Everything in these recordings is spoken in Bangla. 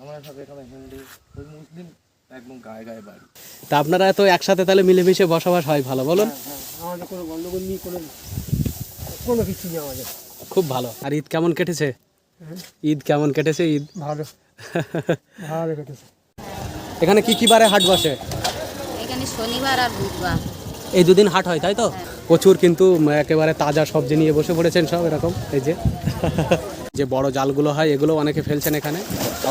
আমরা সব এখানে হিন্দু ওই মুসলিম একদম গায়ে গায়ে বাড়ি। তা আপনারা তো একসাথে তাহলে মিলেমিশে বসবাস হয় ভালো বলুন। হ্যাঁ, আমাদের কোনো গন্ডগোল নেই কোনো কোনো কিছু নেই আমাদের। খুব ভালো। আর ঈদ কেমন কেটেছে? হ্যাঁ, ঈদ কেমন কেটেছে? ঈদ ভালো। ভালো কেটেছে। এখানে কি কি বারে হাট বসে? এখানে শনিবার আর বুধবার। এই দুদিন হাট হয় তাই তো? প্রচুর কিন্তু একেবারে তাজা সবজি নিয়ে বসে পড়েছেন সব এরকম এই যে। যে বড় জালগুলো হয় এগুলো অনেকে ফেলছেন এখানে।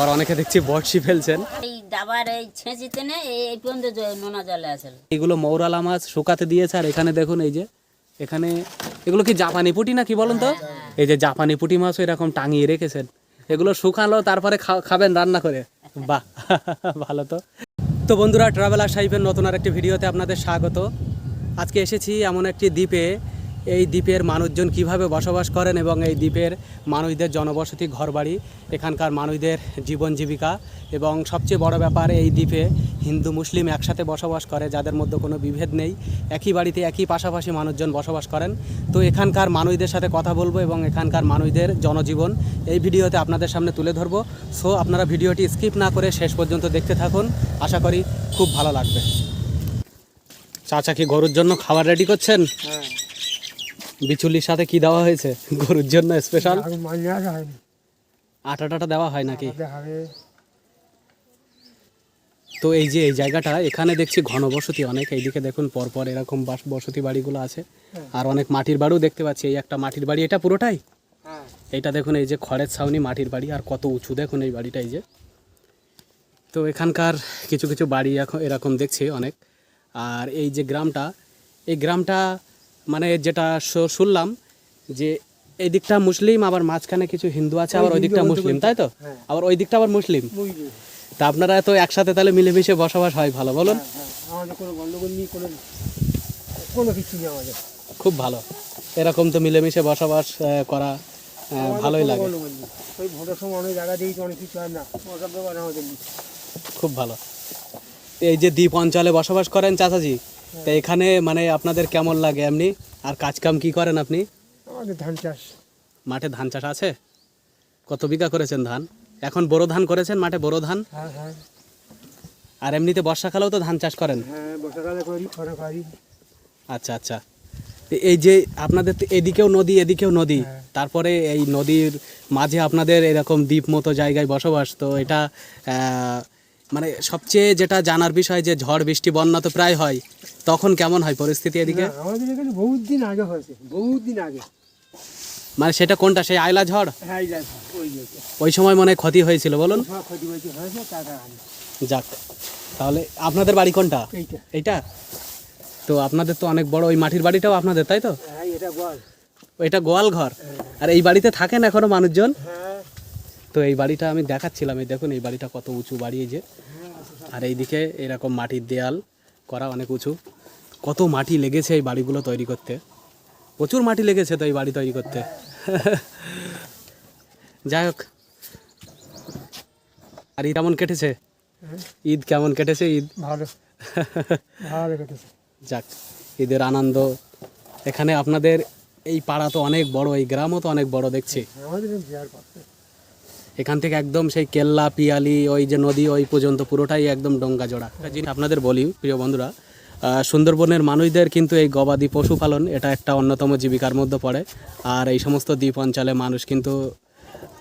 আর অনেকে দেখছি বড়শি ফেলছেন। এই ডাবার এই ছেঁচিতে নে এই এই পর্যন্ত নোনা জলে আসলে এগুলো মৌরালা মাছ শুকাতে দিয়েছে আর এখানে দেখুন এই যে এখানে এগুলো কি জাপানি পুঁটি না কি বলুন তো? এই যে জাপানি পুঁটি মাছ এরকম টাঙিয়ে রেখেছেন। এগুলো শুকালো তারপরে খাবেন রান্না করে। বাহ ভালো তো। তো বন্ধুরা ট্রাভেলার সাহিবের নতুন আর একটি ভিডিওতে আপনাদের স্বাগত। আজকে এসেছি এমন একটি দ্বীপে এই দ্বীপের মানুষজন কীভাবে বসবাস করেন এবং এই দ্বীপের মানুষদের জনবসতি, ঘরবাড়ি, এখানকার মানুষদের জীবন জীবিকা এবং সবচেয়ে বড় ব্যাপার এই দ্বীপে হিন্দু, মুসলিম একসাথে বসবাস করে, যাদের মধ্যে কোনো বিভেদ নেই। একই বাড়িতে একই পাশাপাশি মানুষজন বসবাস করেন। তো এখানকার মানুষদের সাথে কথা বলব এবং এখানকার মানুষদের জনজীবন এই ভিডিওতে আপনাদের সামনে তুলে ধরবো। সো আপনারা ভিডিওটি স্কিপ না করে শেষ পর্যন্ত দেখতে থাকুন। আশা করি খুব ভালো লাগবে। চাচা কি গরুর জন্য খাবার রেডি করছেন? হ্যাঁ। বিচুলির সাথে কি দেওয়া হয়েছে? গরুর জন্য স্পেশাল আটা টাটা দেওয়া হয় নাকি? তো এই যে এই জায়গাটা এখানে দেখছি ঘনবসতি অনেক। এইদিকে দেখুন পরপর এরকম বাস বসতি বাড়িগুলো আছে। আর অনেক মাটির বাড়িও দেখতে পাচ্ছি। এই একটা মাটির বাড়ি এটা পুরোটাই? এটা দেখুন এই যে খড়ের ছাউনি মাটির বাড়ি আর কত উঁচু দেখুন এই বাড়িটা এই যে। তো এখানকার কিছু কিছু বাড়ি এখন এরকম দেখছি অনেক। আর এই যে গ্রামটা এই গ্রামটা মানে যেটা শুনলাম যে এই দিকটা মুসলিম আবার মাঝখানে কিছু হিন্দু আছে আবার ওই দিকটা মুসলিম তাই তো? হ্যাঁ। আবার ওই দিকটা আবার মুসলিম। তা আপনারা তো একসাথে তাহলে মিলেমিশে বসবাস হয় ভালো বলুন। হ্যাঁ, হ্যাঁ, আমাদের কোনো গন্ডগোল নেই কোনো কোনো কিছু নেই আমাদের। খুব ভালো। এরকম তো মিলেমিশে বসবাস আহ, করা ভালোই লাগে। ওই ভোটের সময় অনেক জায়গা দিয়েছি অনেক কিছু হয় না। ওসব ব্যাপার আমাদের নেই। খুব ভালো। এই যে দ্বীপ অঞ্চলে বসবাস করেন চাচাজি তো এখানে মানে আপনাদের কেমন লাগে এমনি? আর কাজ কাম কি করেন আপনি? আমাদের ধান চাষ। মাঠে ধান চাষ আছে? কত বিঘা করেছেন ধান? এখন বোরো ধান করেছেন মাঠে বোরো ধান? হ্যাঁ হ্যাঁ। আর এমনিতে বর্ষাকালেও তো ধান চাষ করেন? হ্যাঁ বর্ষাকালে করি খরা করি আচ্ছা আচ্ছা। এই যে আপনাদের এদিকেও নদী এদিকেও নদী। তারপরে এই নদীর মাঝে আপনাদের এরকম দ্বীপ মতো জায়গায় বসবাস তো এটা আহ, মানে সবচেয়ে যেটা জানার বিষয় যে ঝড় বৃষ্টি বন্যা তো প্রায় হয় তখন কেমন হয় পরিস্থিতি এদিকে? আমাদের এখানে বহুত দিন আগে হয়েছে বহুত দিন আগে। মানে সেটা কোনটা সেই আয়লা ঝড়? হ্যাঁ ওই সময় মনে হয় ক্ষতি হয়েছিল বলুন। আনি যাক তাহলে আপনাদের বাড়ি কোনটা? এইটা। তো আপনাদের তো অনেক বড় ওই মাটির বাড়িটাও আপনাদের তাই তো? হ্যাঁ এটা ওইটা গোয়াল ঘর। আর এই বাড়িতে থাকেন এখনও মানুষজন? হ্যাঁ তো এই বাড়িটা আমি দেখাচ্ছিলাম এই দেখুন এই বাড়িটা কত উঁচু বাড়ি এই যে আর এইদিকে এরকম মাটির দেয়াল করা অনেক উঁচু। কত মাটি লেগেছে এই বাড়িগুলো তৈরি করতে। প্রচুর মাটি লেগেছে তো এই বাড়ি তৈরি করতে। যাই হোক। আর ঈদ কেমন কেটেছে? হ্যাঁ, ঈদ কেমন কেটেছে ঈদ? ভালো। ভালো কেটেছে। যাক ঈদের আনন্দ। এখানে আপনাদের এই পাড়া তো অনেক বড় এই গ্রামও তো অনেক বড় দেখছি। পাচ্ছে এখান থেকে একদম সেই কেল্লা পিয়ালি ওই যে নদী ওই পর্যন্ত পুরোটাই একদম ডোঙ্গা জোড়া। জিনিস আপনাদের বলি প্রিয় বন্ধুরা সুন্দরবনের মানুষদের কিন্তু এই গবাদি পশুপালন এটা একটা অন্যতম জীবিকার মধ্যে পড়ে। আর এই সমস্ত দ্বীপ অঞ্চলে মানুষ কিন্তু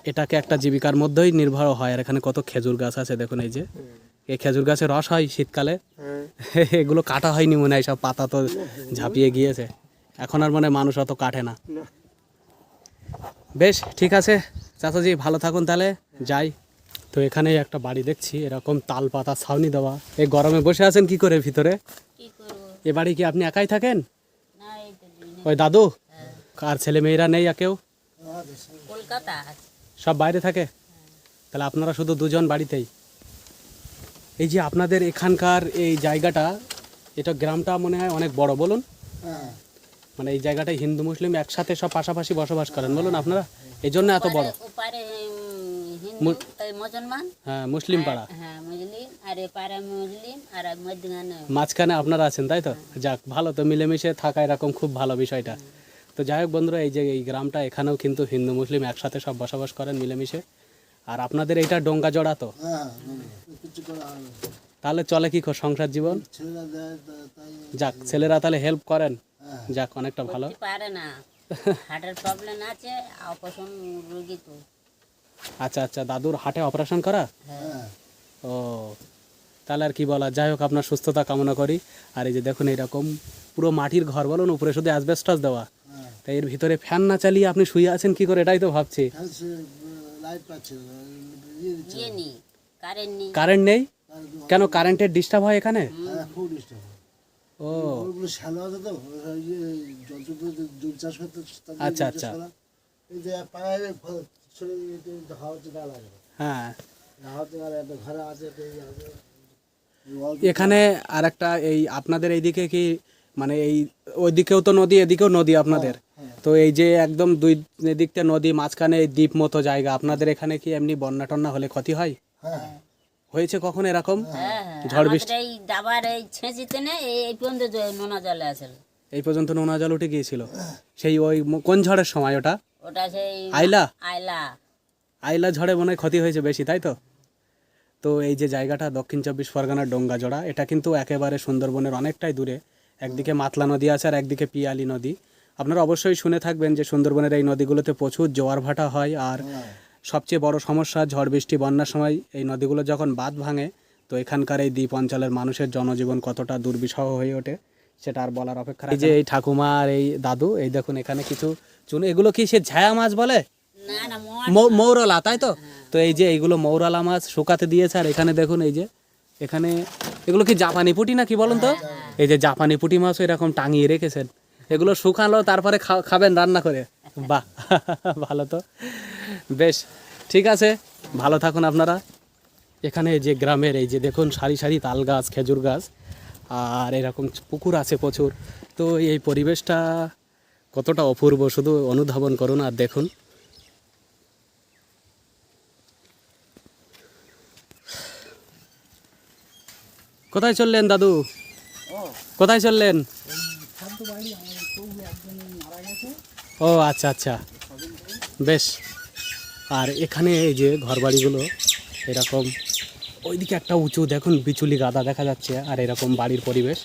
এটাকে একটা জীবিকার মধ্যেই নির্ভর হয়। আর এখানে কত খেজুর গাছ আছে দেখুন এই যে। এই খেজুর গাছের রস হয় শীতকালে। হ্যাঁ। এগুলো কাটা হয়নি মনে হয় সব পাতা তো ঝাঁপিয়ে গিয়েছে। এখন আর মানে মানুষ অত কাটে না। বেশ ঠিক আছে। চাচাজি ভালো থাকুন তাহলে। যাই। তো এখানে একটা বাড়ি দেখছি এরকম তাল পাতা ছাউনি দেওয়া। এই গরমে বসে আছেন কি করে ভিতরে? কি এ বাড়ি কি আপনি একাই থাকেন? না এই তো দুই দিন। ওই দাদু? আর ছেলে মেয়েরা নেই আর কেউ? সব বাইরে থাকে? তাহলে আপনারা শুধু দুজন বাড়িতেই। এই যে আপনাদের এখানকার এই জায়গাটা এটা গ্রামটা মনে হয় অনেক বড় বলুন। মানে এই জায়গাটায় হিন্দু মুসলিম একসাথে সব পাশাপাশি বসবাস করেন। বলুন আপনারা এই জন্য এত বড়। মুসলমান? হ্যাঁ মুসলিম পাড়া। হ্যাঁ মধ্যখানে। মাঝখানে আপনারা আছেন তাই তো? যাক ভালো তো মিলেমিশে থাকা এরকম খুব ভালো বিষয়টা। তো যাই হোক বন্ধুরা এই যে এই গ্রামটা এখানেও কিন্তু হিন্দু মুসলিম একসাথে সব বসবাস করেন মিলেমিশে। আর আপনাদের এইটা ডোঙ্গা জড়া তো? হ্যাঁ হয়। তাহলে চলে কি করে সংসার জীবন? যাক ছেলেরা তাহলে হেল্প করেন। হ্যাঁ যাক অনেকটা ভালো। পারে না। হার্টের প্রবলেম আছে অপারেশন রোগী তো। আচ্ছা আচ্ছা দাদুর হাটে অপারেশন করা? হ্যাঁ। ও তাহলে আর কি বলা যাই হোক আপনার সুস্থতা কামনা করি। আর এই যে দেখুন এরকম পুরো মাটির ঘর বলুন উপরে শুধু অ্যাসবেস্টাস দেওয়া। হ্যাঁ। তাই এর ভিতরে ফ্যান না চালিয়ে আপনি শুয়ে আছেন কি করে এটাই তো ভাবছি। হ্যাঁ, সে লাইট পাচ্ছে না, ইয়ে ইয়ে নেই কারেন্ট কারেন্ট কেন কারেন্টের ডিস্টার্ব হয় এখানে? হ্যাঁ খুব ডিস্টার্ব ও। ওগুলো শ্যালো আছে তো ওরা জল চাষ করতে আচ্ছা, আচ্ছা। এই যে পায়ে ফ- হাওয়াতে না লাগে হ্যাঁ। হাওয়াতে না লাগে ঘরে আছে একটা আছে। ওয়াল এখানে আর একটা এই আপনাদের এইদিকে কি মানে এই ওইদিকেও তো নদী এদিকেও নদী আপনাদের? তো এই যে একদম দুই দিকটা নদী মাঝখানে দ্বীপ মতো জায়গা আপনাদের এখানে কি এমনি বন্যা টন্যা হলে ক্ষতি হয় হ্যাঁ। হয়েছে কখন এরকম? হ্যাঁ হ্যাঁ। ঝড় বৃষ্টি? এই ডাবার এই ছেঁচিতে না এই পর্যন্ত নোনা জলে আছে এই পর্যন্ত নোনা জল উঠে গিয়েছিল। সেই ওই কোন ঝড়ের সময় ওটা? ওটা সেই আইলা? আইলা। আইলা ঝড়ে মনে হয় ক্ষতি হয়েছে বেশি তাই তো? তো এই যে জায়গাটা দক্ষিণ চব্বিশ পরগনার ডোঙ্গাজোড়া এটা কিন্তু একেবারে সুন্দরবনের অনেকটাই দূরে। একদিকে মাতলা নদী আছে আর একদিকে পিয়ালি নদী। আপনারা অবশ্যই শুনে থাকবেন যে সুন্দরবনের এই নদীগুলোতে প্রচুর জোয়ার ভাটা হয় আর সবচেয়ে বড় সমস্যা ঝড় বৃষ্টি বন্যার সময় এই নদীগুলো যখন বাঁধ ভাঙে তো এখানকার এই দ্বীপ অঞ্চলের মানুষের জনজীবন কতটা দুর্বিষহ হয়ে ওঠে সেটা আর বলার অপেক্ষা রাখে এই যে এই ঠাকুমা আর এই দাদু এই দেখুন এখানে কিছু চুন এগুলো কি সে ঝায়া মাছ বলে? মৌরলা তাই তো? তো এই যে এইগুলো মৌরলা মাছ শুকাতে দিয়েছে আর এখানে দেখুন এই যে এখানে এগুলো কি জাপানি পুঁটি না কি বলুন তো? এই যে জাপানি পুঁটি মাছ এরকম টাঙিয়ে রেখেছেন। এগুলো শুকালো তারপরে খা- খাবেন রান্না করে। বাহ ভালো তো। বেশ ঠিক আছে ভালো থাকুন আপনারা। এখানে যে গ্রামের এই যে দেখুন সারি সারি তাল গাছ খেজুর গাছ আর এরকম পুকুর আছে প্রচুর। তো এই পরিবেশটা কতটা অপূর্ব শুধু অনুধাবন করুন আর দেখুন। কোথায় চললেন দাদু? কোথায় চললেন? ও আচ্ছা আচ্ছা। বেশ। আর এখানে এই যে ঘরবাড়িগুলো, এরকম ওইদিকে একটা উঁচু, দেখুন, বিচুলি গাদা দেখা যাচ্ছে, আর এরকম বাড়ির পরিবেশ।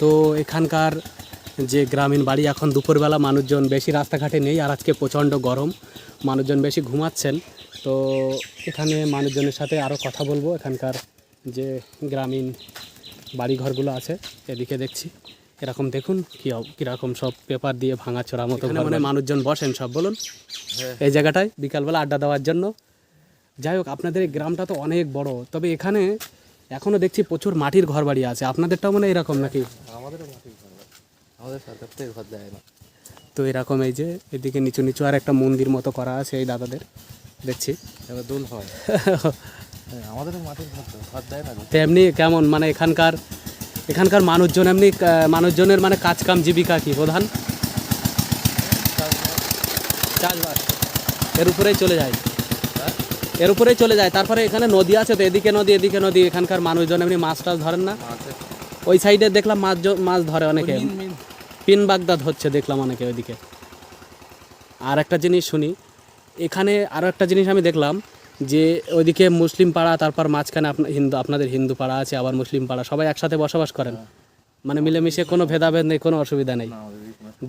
তো এখানকার যে গ্রামীণ বাড়ি, এখন দুপুরবেলা মানুষজন বেশি রাস্তাঘাটে নেই, আর আজকে প্রচণ্ড গরম, মানুষজন বেশি ঘুমাচ্ছেন। তো এখানে মানুষজনের সাথে আরও কথা বলব, এখানকার যে গ্রামীণ বাড়িঘরগুলো আছে, এদিকে দেখছি। এরকম দেখুন কি কীরকম সব পেপার দিয়ে ভাঙা ভাঙাচোরা মতো মানে মানুষজন বসেন সব বলুন। এই জায়গাটায় বিকালবেলা আড্ডা দেওয়ার জন্য। যাই হোক আপনাদের এই গ্রামটা তো অনেক বড়। তবে এখানে এখনও দেখছি প্রচুর মাটির ঘর বাড়ি আছে। আপনাদেরটাও মানে এরকম নাকি? আমাদেরও মাটির ঘর বাড়ি। আমাদের সরকার থেকে ঘর দেয় না। তো এরকম এই যে এদিকে নিচু নিচু আর একটা মন্দির মতো করা আছে এই দাদাদের। দেখছি। এবার দোল হয়। হ্যাঁ মাটির ঘর দেয়। না। তো কেমন মানে এখানকার এখানকার মানুষজন এমনি মানুষজনের মানে কাজকাম জীবিকা কি প্রধান? চাষবাস। এর উপরেই চলে যায়। এর উপরেই চলে যায়। তারপরে এখানে নদী আছে তো এদিকে নদী এদিকে নদী এখানকার মানুষজন এমনি মাছ টাছ ধরেন না? ওই সাইডে দেখলাম মাছ মাছ ধরে অনেকে। পিন বাগদাদ হচ্ছে দেখলাম অনেকে ওইদিকে। আর একটা জিনিস শুনি এখানে আরও একটা জিনিস আমি দেখলাম যে ওইদিকে মুসলিম পাড়া তারপর মাঝখানে আপনা হিন্দু আপনাদের হিন্দু পাড়া আছে আবার মুসলিম পাড়া সবাই একসাথে বসবাস করেন। মানে মিলেমিশে কোনো ভেদাভেদ নেই কোনো অসুবিধা নেই।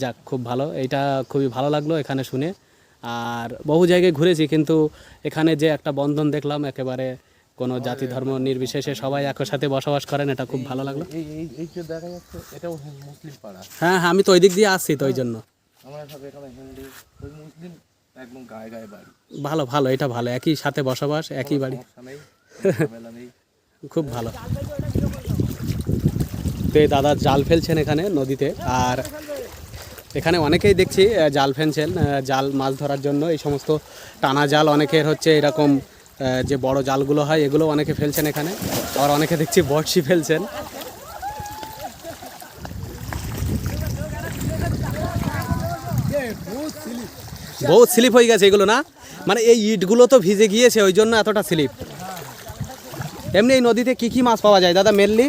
যাক খুব ভালো এটা খুবই ভালো লাগল এখানে শুনে। আর বহু জায়গায় ঘুরেছি কিন্তু এখানে যে একটা বন্ধন দেখলাম একেবারে কোনো জাতি ধর্ম নির্বিশেষে সবাই একসাথে বসবাস করেন এটা খুব ভালো লাগল। হ্যাঁ হ্যাঁ আমি তো ওই দিক দিয়ে আসছি তো ওই জন্য। একদম গায়ে গায়ে বাড়ি। ভালো ভালো এটা ভালো। একই সাথে বসবাস একই বাড়ি। খুব ভালো। তো এই দাদা জাল ফেলছেন এখানে নদীতে আর এখানে অনেকেই দেখছি জাল ফেলছেন জাল মাছ ধরার জন্য। এই সমস্ত টানা জাল অনেকের হচ্ছে এরকম যে বড় জালগুলো হয় এগুলো অনেকে ফেলছেন এখানে। আর অনেকে দেখছি বড়শি ফেলছেন। বহুত স্লিপ হয়ে গেছে এগুলো না? মানে এই ইটগুলো তো ভিজে গিয়েছে, ওই জন্য এতটা স্লিপ। এমনি এই নদীতে কি কি মাছ পাওয়া যায় দাদা মেনলি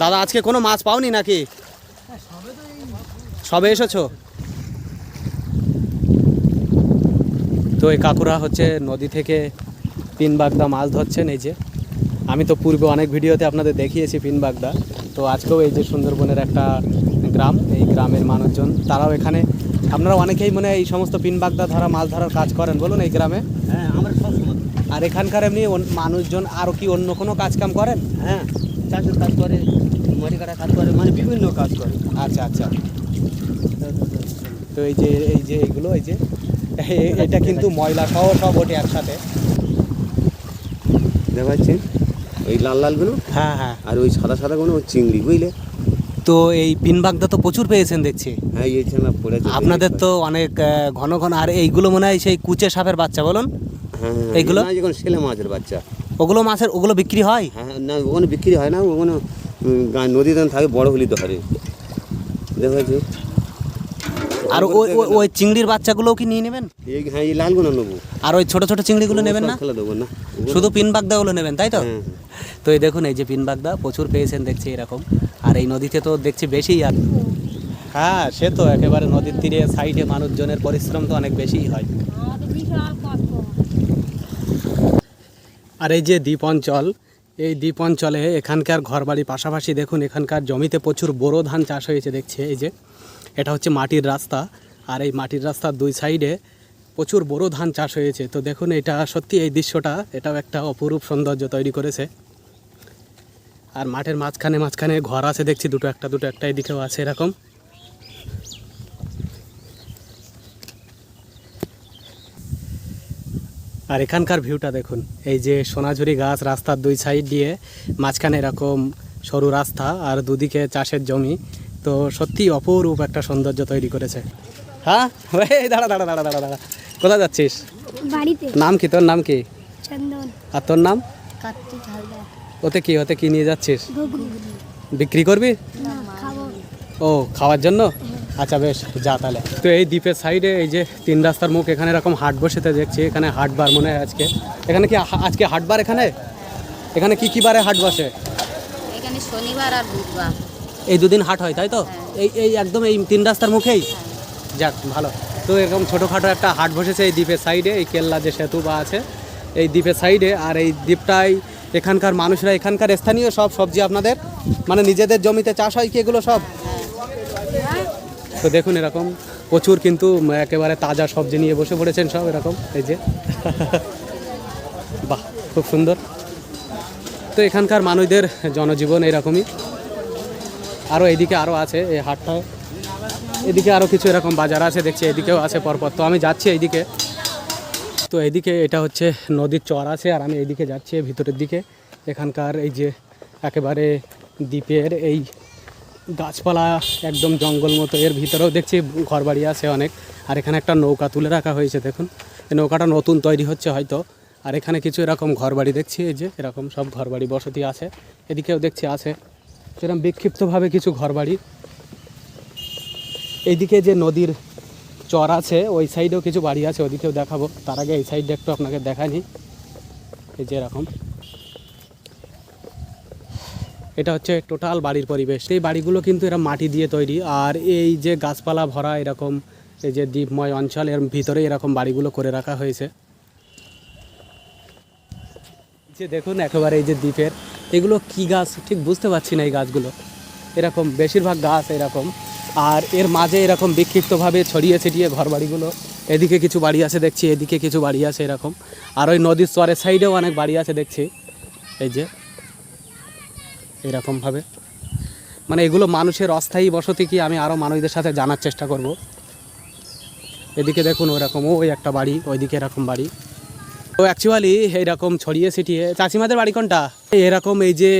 দাদা, আজকে কোনো মাছ পাওনি নাকি? সবে এসেছ? তো এই কাকুরা হচ্ছে নদী থেকে পিন বাগদা মাছ ধরছেন, এই যে। আমি তো পূর্বে অনেক ভিডিওতে আপনাদের দেখিয়েছি পিন বাগদা। তো আজকেও এই যে সুন্দরবনের একটা গ্রাম এই গ্রামের মানুষজন তারাও এখানে। আপনারা অনেকেই মনে এই সমস্ত পিন বাগদা ধরা মাছ ধরার কাজ করেন বলুন এই গ্রামে। হ্যাঁ আমরা সব সময় আর এখানকার এমনি মানুষজন আরও কি অন্য কোনো কাজ কাম করেন? হ্যাঁ চাষের কাজ করে মাটি কাটা কাজ করে মানে বিভিন্ন কাজ করে। আচ্ছা আচ্ছা। তো এই যে এই যে এগুলো এই যে এটা কিন্তু ময়লা সহ সব ওঠে একসাথে। দেখা যাচ্ছে ওই লাল লালগুলো? হ্যাঁ হ্যাঁ। আর ওই সাদা সাদাগুলো ওই চিংড়ি বুঝলে? তো এই পিনবাগদা তো প্রচুর পেয়েছেন দেখছি। হ্যাঁ এই আপনাদের তো অনেক ঘন ঘন আর এইগুলো মনে হয় সেই কুচে সাপের বাচ্চা বলুন। হ্যাঁ এইগুলো? না যখন ছেলে মাছের বাচ্চা। ওগুলো মাছের ওগুলো বিক্রি হয়? হ্যাঁ না ওখানে বিক্রি হয় না ওখানে গা- নদীতে থাকে বড় হলি তো হারে দেখা যাচ্ছে আর ওই ওই- চিংড়ির বাচ্চাগুলোও কি নিয়ে নেবেন? হ্যাঁ এই লালগুলো নেব। আর ওই ছোট ছোট চিংড়িগুলো নেবেন না? দেবো না। ওগুলো- শুধু পিনবাগদাগুলো নেবেন তাই তো? হ্যাঁ, তো এই দেখুন এই যে পিনবাগদা প্রচুর পেয়েছেন দেখছি এরকম। আর এই নদীতে তো দেখছি বেশি আর হ্যাঁ সে তো একেবারে নদীর তীরে, সাইডে মানুষজনের পরিশ্রম তো অনেক বেশিই হয়। আর এই যে দ্বীপ অঞ্চল, এই দ্বীপ অঞ্চলে এখানকার ঘরবাড়ি পাশাপাশি দেখুন, এখানকার জমিতে প্রচুর বোরো ধান চাষ হয়েছে, দেখছি, এই যে। এটা হচ্ছে মাটির রাস্তা, আর এই মাটির রাস্তার দুই সাইডে প্রচুর বোরো ধান চাষ হয়েছে। তো দেখুন, এটা সত্যি এই দৃশ্যটা, এটাও একটা অপরূপ সৌন্দর্য তৈরি করেছে। আর মাঠের মাঝখানে মাঝখানে ঘর আছে দেখছি দুটো একটা দুটো একটা এদিকেও আছে এরকম। আর এখানকার ভিউটা দেখুন এই যে সোনাঝুরি গাছ রাস্তার দুই সাইড দিয়ে মাঝখানে এরকম সরু রাস্তা আর দুদিকে চাষের জমি তো সত্যি অপরূপ একটা সৌন্দর্য তৈরি করেছে। হ্যাঁ? দাঁড়া দাঁড়া দাঁড়া দাঁড়া দাঁড়া। কোথায় যাচ্ছিস? বাড়িতে। নাম কি? তোর নাম কি? চন্দন। আর তোর নাম? কার্তিক হালদার। ওতে কি ওতে কি নিয়ে যাচ্ছিস? বিক্রি করবি? ও খাওয়ার জন্য? আচ্ছা বেশ যা তাহলে। তো এই দ্বীপের সাইডে এই যে তিন রাস্তার মুখ এখানে এরকম হাট বসেতে দেখছি এখানে হাটবার মনে হয় আজকে। এখানে কি আজকে হাটবার এখানে? এখানে কি কি বারে হাট বসে? এখানে শনিবার আর বুধবার। এই দুদিন হাট হয় তাই তো? এই এই একদম এই তিন রাস্তার মুখেই? যাক ভালো। তো এরকম ছোটোখাটো একটা হাট বসেছে এই দ্বীপের সাইডে এই কেল্লা যে সেতু বা আছে এই দ্বীপের সাইডে আর এই দ্বীপটাই এখানকার মানুষরা, এখানকার স্থানীয় সব সবজি আপনাদের মানে নিজেদের জমিতে চাষ হয় কি এগুলো সব? তো দেখুন এরকম প্রচুর কিন্তু একেবারে তাজা সবজি নিয়ে বসে পড়েছেন সব এরকম, এই যে। বাহ, খুব সুন্দর। তো এখানকার মানুষদের জনজীবন এরকমই। আরও এদিকে আরও আছে এই হাটটায়। এদিকে আরও কিছু এরকম বাজার আছে, দেখছি এদিকেও আছে পরপর। তো আমি যাচ্ছি এইদিকে। তো এদিকে এটা হচ্ছে নদীর চর আছে, আর আমি এইদিকে যাচ্ছি ভিতরের দিকে। এখানকার এই যে একেবারে দ্বীপের এই গাছপালা একদম জঙ্গল মতো, এর ভিতরেও দেখছি ঘরবাড়ি আছে অনেক। আর এখানে একটা নৌকা তুলে রাখা হয়েছে, দেখুন। এই নৌকাটা নতুন তৈরি হচ্ছে হয়তো। আর এখানে কিছু এরকম ঘরবাড়ি দেখছি, এই যে এরকম সব ঘরবাড়ি বসতি আছে। এদিকেও দেখছি আছে সেরকম বিক্ষিপ্তভাবে কিছু ঘরবাড়ি। এইদিকে যে নদীর চর আছে, ওই সাইডেও কিছু বাড়ি আছে, ওদিকেও দেখাবো। তার আগে এই সাইডটা একটু আপনাকে দেখানি এই যে এরকম। এটা হচ্ছে টোটাল বাড়ির পরিবেশ। এই বাড়িগুলো কিন্তু এরা মাটি দিয়ে তৈরি। আর এই যে গাছপালা ভরা এরকম, এই যে দ্বীপময় অঞ্চল, এর ভিতরে এরকম বাড়িগুলো করে রাখা হয়েছে। যে দেখুন, একেবারে এই যে দ্বীপের। এগুলো কি গাছ? ঠিক বুঝতে পারছি না এই গাছগুলো। এরকম, বেশিরভাগ গাছ এরকম। আর এর মাঝে এরকম বিক্ষিপ্তভাবে ছড়িয়ে ছিটিয়ে ঘর বাড়িগুলো এদিকে কিছু বাড়ি আছে দেখছি, এদিকে কিছু বাড়ি আছে এরকম। আর ওই নদীর চরের সাইডেও অনেক বাড়ি আছে দেখছি। এই যে, এরকমভাবে। মানে এগুলো মানুষের অস্থায়ী বসতি কি আমি আরও মানুষদের সাথে জানার চেষ্টা করব। এদিকে দেখুন ওরকম, ওই একটা বাড়ি, ওইদিকে এরকম বাড়ি। তো অ্যাকচুয়ালি এইরকম ছড়িয়ে ছিটিয়ে চাচিমাদের বাড়ি কোনটা? এরকম এই যে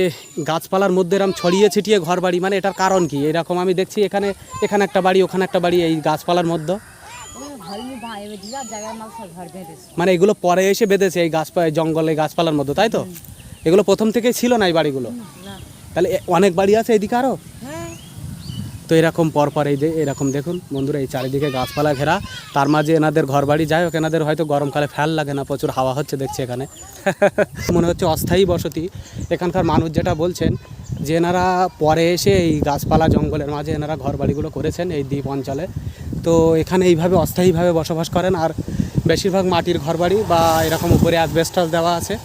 গাছপালার মধ্যে এরকম ছড়িয়ে ছিটিয়ে ঘর বাড়ি মানে এটার কারণ কি? এরকম আমি দেখছি এখানে এখানে একটা বাড়ি ওখানে একটা বাড়ি এই গাছপালার মধ্যে। মানে এগুলো পরে এসে বেঁধেছে এই গাছপা জঙ্গলে গাছপালার মধ্যে তাই তো? এগুলো প্রথম থেকেই ছিল না এই বাড়িগুলো? তাহলে অনেক বাড়ি আছে এদিকে আরও তো এরকম পরপর এই যে এরকম দেখুন, বন্ধুরা, এই চারিদিকে গাছপালা ঘেরা। তার মাঝে এনাদের ঘর বাড়ি যাই হোক, এনাদের হয়তো গরমকালে ফ্যান লাগে না, প্রচুর হাওয়া হচ্ছে দেখছি এখানে। মনে হচ্ছে অস্থায়ী বসতি। এখানকার মানুষ যেটা বলছেন যে এনারা পরে এসে এই গাছপালা জঙ্গলের মাঝে এনারা ঘর বাড়িগুলো করেছেন এই দ্বীপ অঞ্চলে। তো এখানে এইভাবে অস্থায়ীভাবে বসবাস করেন আর বেশিরভাগ মাটির ঘরবাড়ি বা এরকম উপরে অ্যাসবেস্টাস দেওয়া আছে।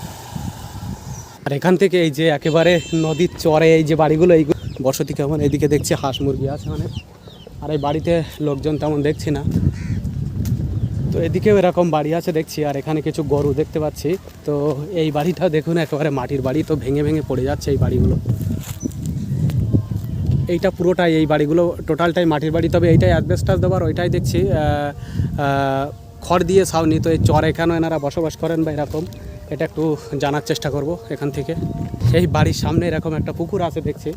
আর এখান থেকে এই যে একেবারে নদীর চরে এই যে বাড়িগুলো এই বসতি কেমন এদিকে দেখছি হাঁস মুরগি আছে অনেক আর এই বাড়িতে লোকজন তেমন দেখছি না। তো এদিকেও এরকম বাড়ি আছে দেখছি, আর এখানে কিছু গরু দেখতে পাচ্ছি। তো এই বাড়িটা দেখুন, একেবারে মাটির বাড়ি, তো ভেঙে ভেঙে পড়ে যাচ্ছে এই বাড়িগুলো। এইটা পুরোটাই এই বাড়িগুলো, টোটালটাই মাটির বাড়ি। তবে এইটাই অ্যাডভেস্টাস দেওয়ার, ওইটাই দেখছি খড় দিয়ে ছাউনি। তো এই চর এখানেও এনারা বসবাস করেন বা এরকম। এটা একটু জানার চেষ্টা করব এখান থেকে। এই বাড়ির সামনে এরকম একটা পুকুর আছে দেখছি।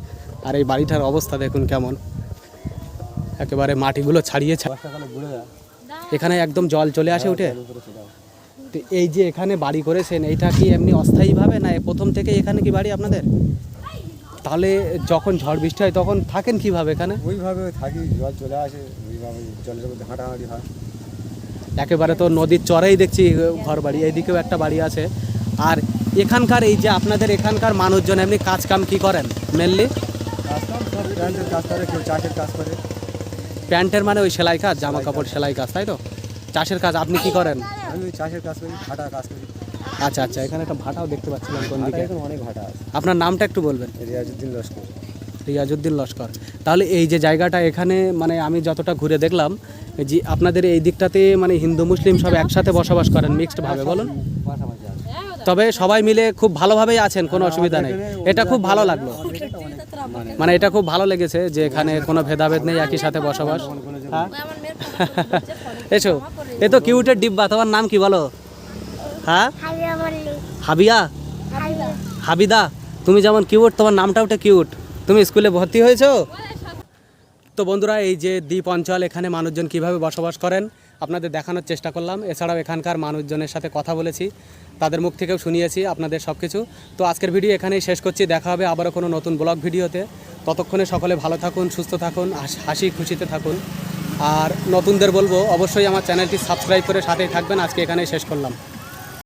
আর এই বাড়িটার অবস্থা দেখুন কেমন। একেবারে মাটিগুলো ছাড়িয়ে এখানে একদম জল চলে আসে উঠে। তো এই যে এখানে বাড়ি করেছেন এইটা কি এমনি অস্থায়ীভাবে না প্রথম থেকে এখানে কি বাড়ি আপনাদের? তাহলে যখন ঝড় বৃষ্টি হয় তখন থাকেন কীভাবে এখানে? ওইভাবে থাকি, জল চলে আসে, ওইভাবে জলের মধ্যে হাঁটাহাঁটি হয়। একেবারে তো নদীর চরেই দেখছি ঘর বাড়ি এইদিকেও একটা বাড়ি আছে। আর এখানকার এই যে আপনাদের এখানকার মানুষজন এমনি কাজ কাম কি করেন? মেনলি প্যান্টের করে চাষের কাজ করে প্যান্টের মানে ওই সেলাই কাজ জামা কাপড় সেলাই কাজ তাই তো? চাষের কাজ আপনি কি করেন? আমি চাষের কাজ করি হাঁটার কাজ করি আচ্ছা আচ্ছা এখানে একটা ভাটাও দেখতে পাচ্ছিলাম কোন দিকে? অনেক আছে। আপনার নামটা একটু বলবেন। রিয়াজুদ্দিন লস্কর। রিয়াজউদ্দিন লস্কর। তাহলে এই যে জায়গাটা এখানে মানে আমি যতটা ঘুরে দেখলাম যে আপনাদের এই দিকটাতে মানে হিন্দু মুসলিম সব একসাথে বসবাস করেন মিক্সড ভাবে বলুন। তবে সবাই মিলে খুব ভালোভাবেই আছেন কোনো অসুবিধা নেই। এটা খুব ভালো লাগল। মানে এটা খুব ভালো লেগেছে যে এখানে কোনো ভেদাভেদ নেই একই সাথে বসবাস। হ্যাঁ? এসো। এ তো কিউটের ডিব্বা তোমার নাম কি বলো? হ্যাঁ? হাবিয়া হাবিদা। তুমি যেমন কিউট তোমার নামটা ওটা কিউট তুমি স্কুলে ভর্তি হয়েছো? তো বন্ধুরা, এই যে দ্বীপ অঞ্চল, এখানে মানুষজন কীভাবে বসবাস করেন, আপনাদের দেখানোর চেষ্টা করলাম। এছাড়াও এখানকার মানুষজনের সাথে কথা বলেছি, তাদের মুখ থেকেও শুনিয়েছি আপনাদের সব কিছু তো আজকের ভিডিও এখানেই শেষ করছি, দেখা হবে আবারও কোনো নতুন ব্লগ ভিডিওতে। ততক্ষণে সকলে ভালো থাকুন, সুস্থ থাকুন হাস- খুশিতে থাকুন। আর নতুনদের বলব, অবশ্যই আমার চ্যানেলটি সাবস্ক্রাইব করে সাথেই থাকবেন। আজকে এখানেই শেষ করলাম।